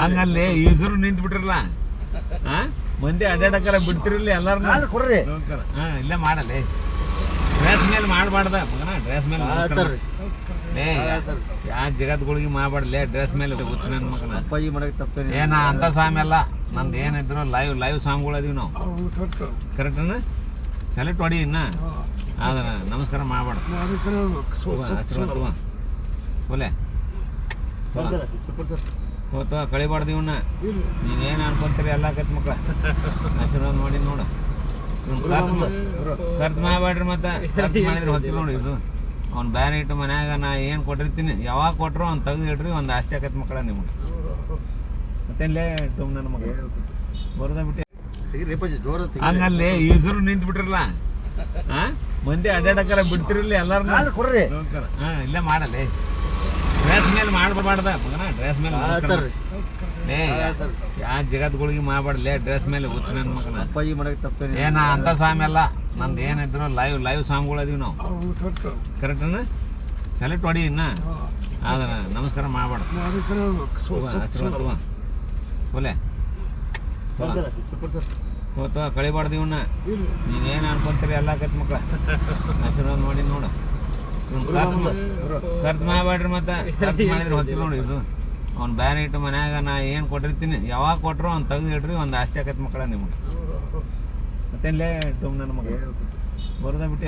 ಹಂಗಲ್ಲಿ ಹೆಸರು ನಿಂತು ಬಿಟ್ರಲ್ಲ ಹಾ ಮಂದಿ ಅಡ್ಡಾಡಕರ ಬಿಡ್ತಿರಲಿ ಎಲ್ಲಾರು ಕೊಡ್ರಿ. ಹಾ ಇಲ್ಲೇ ಮಾಡಲಿ. ಡ್ರೆಸ್ ಮೇಲೆ ಮಾಡಬಾರ್ದ ಮಗನ? ಡ್ರೆಸ್ ಮೇಲೆ ಯಾ ಏ ಯಾ ಜಗತ್ಗಳಿಗೆ ಮಾಡಬಾರ್ಲೆ ಡ್ರೆಸ್ ಮೇಲೆ ಹುಚ್ಚು ನನ್ನ ಮಗನ. ಅಪ್ಪಾಜಿ ಮಾಡಕ್ ತಪ್ಪೇನೆ ಏನ ಅಂತ ಸ್ವಾಮಿ ಅಲ್ಲ. ನಂದು ಏನಿದ್ರು ಲೈವ್ ಲೈವ್ ಸಾಂಗ್ಗಳು ಅದೀವಿ ನಾವು. ಕರೆಕ್ಟನ ಸೆಲೆಕ್ಟ್ ಹೊಡಿ ಇನ್ನ. ಅದನ್ನ ನಮಸ್ಕಾರ ಮಾಡಬಾರ್ದು. ಓಲೆ ಒಲೆ ಹೋತ ಕಳಿಬಾರ್ದು ಇವನ್ನ ನೀವೇನು ಅನ್ಕೊಂತೀರಿ ಎಲ್ಲ ಕತ್ ಮಕ್ಳ. ಆಶೀರ್ವಾದ ಮಾಡಿ ನೋಡು. ಖರ್ಚು ಮಾಡಬೇಡ್ರಿ ಮತ್ತೆ. ಖರ್ಚು ಮಾಡಿದ್ರೆ ಹೊತ್ತಿಲ್ಲ ನೋಡಿ ಇಸು. ಅವ್ನು ಬ್ಯಾರೆ ಇಟ್ಟು ಮನ್ಯಾಗ ನಾ ಏನು ಕೊಟ್ಟಿರ್ತೀನಿ. ಯಾವಾಗ ಕೊಟ್ರು ಅವ್ನು ತೆಗ್ದು ಇಡ್ರಿ ಒಂದು ಆಸ್ತಿ ಆಕತ್ ಮಕ್ಕಳ ನಿಮ್ಗೆ. ಮತ್ತೇನ್ಲೇ ಟುಮ್ ನನ್ನ ಮಗ? ಬರೋದ ಬಿಟ್ಟೆ? ಹಂಗಲ್ಲಿ ಈಸರು ನಿಂತು ಬಿಟ್ರಲ್ಲ ಹಾ ಮಂದಿ ಅಡ್ಡಾಡಕರ ಬಿಡ್ತಿರಲ್ಲ ಎಲ್ಲಾರು ಕೊಡ್ರಿ. ಹಾ ಇಲ್ಲೇ ಮಾಡಲಿ ಡ್ರೆಸ್ ಮೇಲೆ ಮಾಡಬಾರ್ದ ಮಗನ? ಡ್ರೆಸ್ ಮೇಲೆ ಯಾ ಜಗತ್ಗಳಿಗೆ ಮಾಡಬಾರ್ಲೆ ಡ್ರೆಸ್ ಮೇಲೆ ಹುಚ್ಚ ನನ್ನ ಮಗನ. ಅಪ್ಪಾಜಿ ಮಾಡಕ್ ತಪ್ಪೇನೆ ಏನ ಅಂತ ಸ್ವಾಮಿ ಅಲ್ಲ. ನಂದು ಏನಿದ್ರು ಲೈವ್ ಲೈವ್ ಸಾಂಗ್ಗಳು ಅದೀವಿ ನಾವು. ಕರೆಕ್ಟನ ಸೆಲೆಕ್ಟ್ ಹೊಡಿ ಇನ್ನ. ಅದನ್ನ ನಮಸ್ಕಾರ ಮಾಡಬಾರ್ದು. ಒಲೆ ಹೋತ ಕಳಿಬಾರ್ದು ಇವನ್ನ ನೀವೇನು ಅನ್ಕೊಂತೀರಿ ಎಲ್ಲ ಕತ್ ಮಕ್ಕಳ ಆಶೀರ್ವಾದ ಮಾಡಿ ನೋಡು. ಖರ್ಚು ಮಾಡಬೇಡ್ರಿ ಮತ್ತೆ. ಖರ್ಚು ಮಾಡಿದ್ರೆ ಹೊತ್ತಿಲ್ಲ ನೋಡಿ ಇಸು ಅವ್ನು ಬ್ಯಾರೆ ಇಟ್ಟು ಮನ್ಯಾಗ ನಾ ಏನು ಕೊಟ್ಟಿರ್ತೀನಿ, ಯಾವಾಗ ಕೊಟ್ರು ಅವ್ನು ತೆಗ್ದು ಇಡ್ರಿ ಒಂದು ಆಸ್ತಿ ಆಕತ್ ಮಕ್ಕಳ ನಿಮ್ಗೆ. ಮತ್ತೇನ್ಲೇ ಟುಮ್ ನನ್ನ ಮಗ. ಬರೋದ ಬಿಟ್ಟೆ?